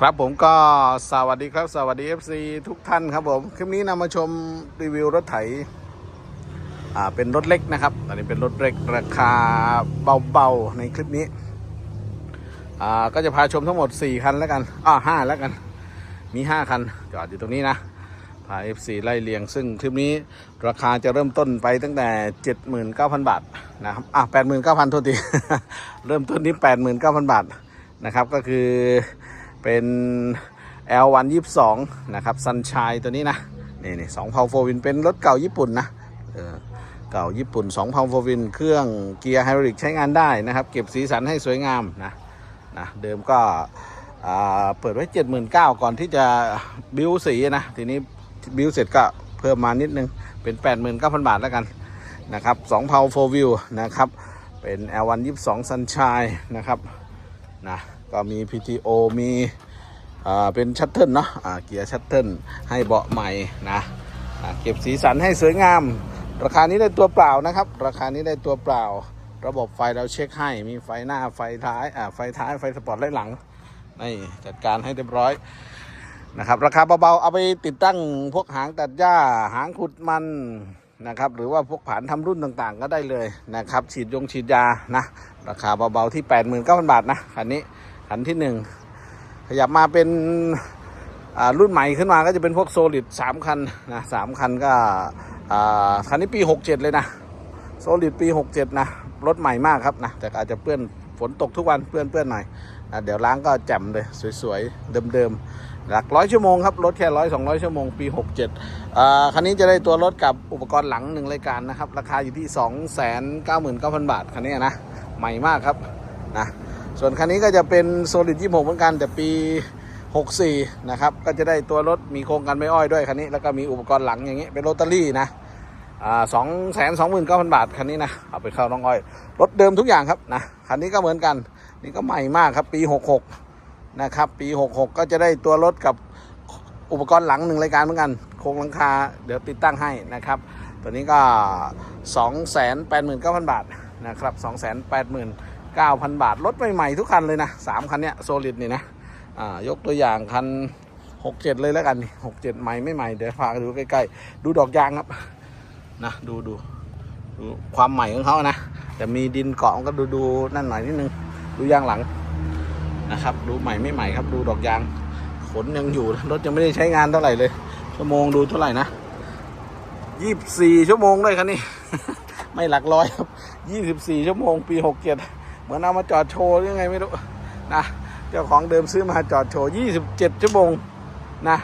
ครับผมก็สวัสดีครับสวัสดี FC ทุกท่านครับผมคลิปนี้นำมาชมรีวิวรถไถอ่าเป็นรถเล็กนะครับ อันนี้เป็นรถเล็กราคาเบาๆในคลิปนี้อ่าก็จะพาชมทั้งหมด 4 คันแล้วกันอ่าห้าแล้วกัน มี 5 คันจอดอยู่ตรงนี้นะพา FC ไล่เรียง ซึ่งคลิปนี้ราคาจะเริ่มต้นไปตั้งแต่ 79,000 บาทนะครับอะ89,000โทษที เริ่มต้นที่ 89,000 บาทนะครับก็คือ เป็น L122 นะครับซันช i ตัวนี้นะนี่นี่สองพาวโฟวินเป็นรถเก่าญี่ปุ่นนะเออเก่าญี่ปุ่น2พาวโฟวินเครื่องเกียร์ไฮดรอลิกใช้งานได้นะครับเก็บสีสันให้สวยงามนะนะเดิมก็เปิดไว้ 79,000 ก่อนที่จะบิวสีนะ ทีนี้บิวเสร็จก็เพิ่มมานิดนึง เป็น 89,000 บาทแล้วกันนะครับ2 p o w 4 Wheel นะครับ เป็น L122 Sunshine นะครับ นะก็มี PTO มีอ่าเป็นชัตเทิลเนาะอ่าเกียร์ชัตเทิลให้เบาะใหม่นะอ่าเก็บสีสันให้สวยงาม ราคานี้ได้ตัวเปล่านะครับ ราคานี้ได้ตัวเปล่า ระบบไฟเราเช็คให้มีไฟหน้าไฟท้ายอ่าไฟท้ายไฟสปอร์ตไลท์หลังนี่จัดการให้เรียบร้อยนะครับ ราคาเบาๆเอาไปติดตั้งพวกหางตัดหญ้าหางขุดมัน นะครับ หรือว่าพวกผานทำรุ่นต่างๆ ก็ได้เลยนะครับ ฉีดยงฉีดยานะ ราคาเบาๆที่ 89,000 บาทนะคันนี้คันที่ 1 ขยับมาเป็นอ่ารุ่นใหม่ขึ้นมาก็จะเป็นพวกโซลิด3คันนะสามคันก็อ่าคันนี้ปี 67 เลยนะโซลิดปี 67 นะรถใหม่มากครับนะแต่อาจจะเปื้อนฝนตกทุกวันเปื้อนเปื้อนๆหน่อยนะเดี๋ยวล้างก็แจ่มเลยสวยๆเดิมๆ หลักร้อยชั่วโมงครับ รถแค่ร้อยสองร้อยชั่วโมง ปี 67อ่าคันนี้จะได้ตัวรถกับอุปกรณ์หลังหนึ่งรายการนะครับ ราคาอยู่ที่ 2 9 9 0 0 0 บาท คันนี้นะ ใหม่มากครับนะส่วนคันนี้ก็จะเป็นโซลิด26เหมือนกัน แต่ปี 64 นะครับ ก็จะได้ตัวรถมีโครงกันไม่อ้อยด้วยคันนี้ แล้วก็มีอุปกรณ์หลังอย่างนี้ เป็นโรตารี่นะอ่าสองแสนสองหมื่นเก้าพันบาท คันนี้นะ เอาไปเข้าน้องอ้อย รถเดิมทุกอย่างครับนะ คันนี้ก็เหมือนกัน นี่ก็ใหม่มากครับ ปี 66 นะครับ ปี 66 ก็จะได้ตัวรถกับอุปกรณ์หลังหนึ่งรายการเหมือนกัน โครงหลังคา เดี๋ยวติดตั้งให้นะครับ ตัวนี้ก็ 289,000 บาทนะครับ289,000 บาท รถใหม่ ๆ ทุกคันเลยนะสามคันเนี้ยโซลิดนี่นะยกตัวอย่างคัน 67 เลยแล้วกันนี่67 ใหม่ไม่ใหม่ เดี๋ยวพาดูใกล้ๆ ดูดอกยางครับนะดูดูดูความใหม่ของเขานะ แต่มีดินเกาะก็ดูดูนั่นหน่อยนิดนึง ดูยางหลัง นะครับ ดูใหม่ไม่ใหม่ครับ ดูดอกยาง ขนยังอยู่ รถยังไม่ได้ใช้งานเท่าไหร่เลย ชั่วโมงดูเท่าไหร่นะยี่สิบสี่ชั่วโมงด้วยคันนี้ ไม่หลักร้อยครับยี่สิบสี่ชั่วโมงปีหกเจ็ดเหมือนเอามาจอดโชว์ยังไงไม่รู้นะเจ้าของเดิมซื้อมาจอดโชว์ยี่สิบเจ็ดชั่วโมงนะ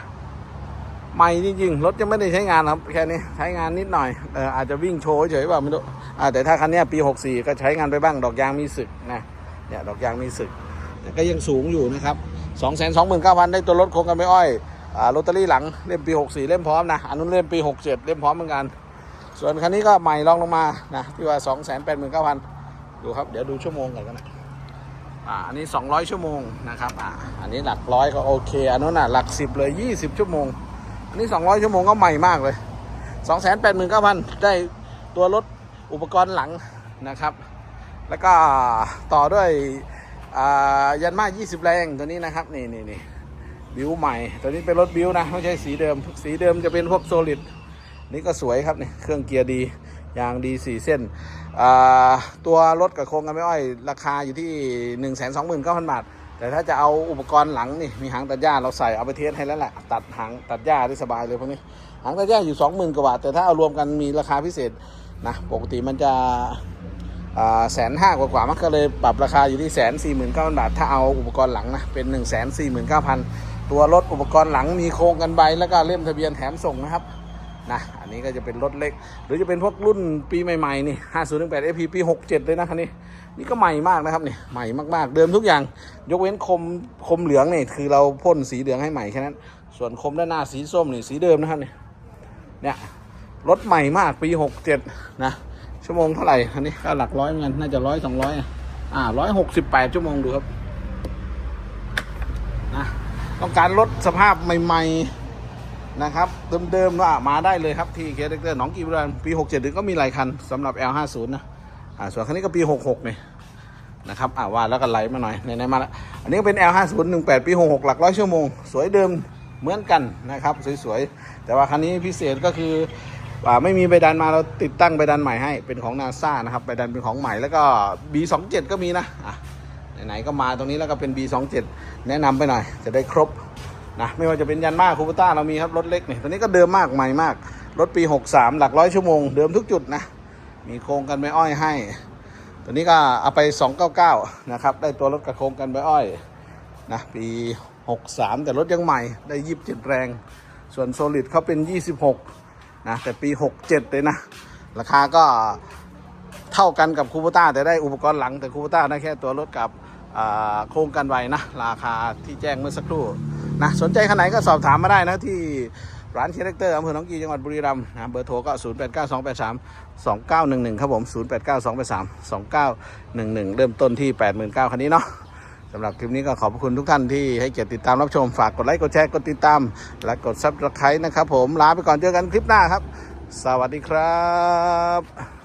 ใหม่จริงๆ รถยังไม่ได้ใช้งานครับแค่นี้ใช้งานนิดหน่อยเอออาจจะวิ่งโชว์เฉยๆเปล่าไม่รู้อ่าแต่ถ้าคันนี้ปี 64 ก็ใช้งานไปบ้างดอกยางมีสึกนะเนี่ยดอกยางมีสึก แต่ก็ยังสูงอยู่นะครับ2 2 9 0 0 0 ได้ตัวรถโครงกันไม่อ้อยอลอตเตอรี่หลังเล่มปี 64 เล่มพร้อมนะอันนู้นเล่มปี 67 เล่มพร้อมเหมือนกัน ส่วนคันนี้ก็ใหม่ลองลงมานะที่ว่า 2 8 9 0 0 0 ดูครับ เดี๋ยวดูชั่วโมงกันกันนะอ่าอันนี้ 200 ชั่วโมงนะครับอ่าอันนี้หลักร้อยก็โอเคอันนู้นน่ะหลัก 10 เลย 20 ชั่วโมง อันนี้ 200 ชั่วโมงก็ใหม่มากเลย 289,000 ได้ตัวรถอุปกรณ์หลังนะครับ แล้วก็ต่อด้วย ยันมา20 แรงตัวนี้นะครับ นี่นี่นี่บิวใหม่ ตัวนี้เป็นรถบิวนะ ไม่ใช่สีเดิม สีเดิมจะเป็นพวกโซลิดนี่ก็สวยครับนี่เครื่องเกียร์ดียางดี4เส้น ตัวรถกับโครงกันไม่อ้อย ราคาอยู่ที่129,000บาท แต่ถ้าจะเอาอุปกรณ์หลังนี่ มีหางตัดหญ้าเราใส่เอาไปเทสให้แล้วแหละ ตัดหางตัดหญ้าได้สบายเลยพวกนี้ หางตัดหญ้าอยู่ 20,000กว่าบาท แต่ถ้าเอารวมกันมีราคาพิเศษนะ ปกติมันจะ แสนห้ากว่าๆมันก็เลยปรับราคาอยู่ที่แสนสี่หมื่นเก้าพันบาท ถ้าเอาอุปกรณ์หลังนะเป็น1นึ่งแสนสี่หมื่นเก้าพันตัวรถอุปกรณ์หลังมีโครงกันใบแล้วก็เล่มทะเบียนแถมส่งนะครับนะอันนี้ก็จะเป็นรถเล็ก หรือจะเป็นพวกรุ่นปีใหม่ๆนี่5018 FP ปี67เจ็ดเลยนะคันนี้นี่ก็ใหม่มากนะครับนี่ใหม่มากๆ เดิมทุกอย่าง ยกเว้นคมคมเหลืองนี่คือเราพ่นสีเหลืองให้ใหม่แค่นั้น ส่วนคมด้านหน้าสีส้มนี่สีเดิมนะครับนี่เนี่ยรถใหม่มากปี67นะ ชั่วโมงเท่าไหร่ อันนี้ก็หลักร้อยเหมือนกัน น่าจะร้อยสองร้อยอ่าร้อยหกสิบแปดชั่วโมงดูครับนะต้องการรถสภาพใหม่ ๆ นะครับ เดิมๆว่ามาได้เลยครับ ที่เคสเตอร์หนองกีบรันปี67ถึงก็มีหลายคันสำหรับ L50 นะอ่าส่วนคันนี้ก็ปี66เนี่ยนะครับอ่าว่าแล้วก็ไหลมาหน่อยไหนๆมาแล้วอันนี้ก็เป็น L5018 ปี66หลักร้อยชั่วโมง สวยเดิมเหมือนกันนะครับ สวยๆ แต่ว่าคันนี้พิเศษก็คือ ไม่มีใบดันมาเราติดตั้งใบดันใหม่ให้เป็นของนาซานะครับใบดันเป็นของใหม่แล้วก็ B27 ก็มีนะไหนๆก็มาตรงนี้แล้วก็เป็น B27 แนะนำไปหน่อย จะได้ครบนะไม่ว่าจะเป็นยันมาคูปต้าเรามีครับรถเล็กนี่ตัวนี้ก็เดิมมากใหม่มากรถปี 63 หลักร้อยชั่วโมงเดิมทุกจุดนะมีโครงกันไม้อ้อยให้ ตัวนี้ก็เอาไป 299 นะครับ ได้ตัวรถกระโครงกันไม้อ้อยนะปี 63 แต่รถยังใหม่ได้ 27 แรง ส่วนโซลิดเขาเป็น 26 นะแต่ปี 67 เลยนะ ราคาก็เท่ากันกับคูปต้าแต่ได้อุปกรณ์หลังแต่คูปต้าได้แค่ตัวรถกับโครงกันไว้นะ ราคาที่แจ้งเมื่อสักครู่นะสนใจขนาดไหนก็สอบถามมาได้นะที่ร้านเคาแรคเตอร์อำเภอหนองกีจังหวัดบุรีรัมย์นะเบอร์โทรก็ 0 8 9 2 8 3 2 9 1 1 ครับผม 0 8 9 2 8 3 2 9 1 1 เริ่มต้นที่ 89,000คันนี้เนาะ สำหรับคลิปนี้ก็ขอบคุณทุกท่านที่ให้เกียรติติดตามรับชมฝากกดไลค์กดแชร์กดติดตาม และกดซับสไครต์นะครับผมลาไปก่อนเจอกันคลิปหน้าครับ สวัสดีครับ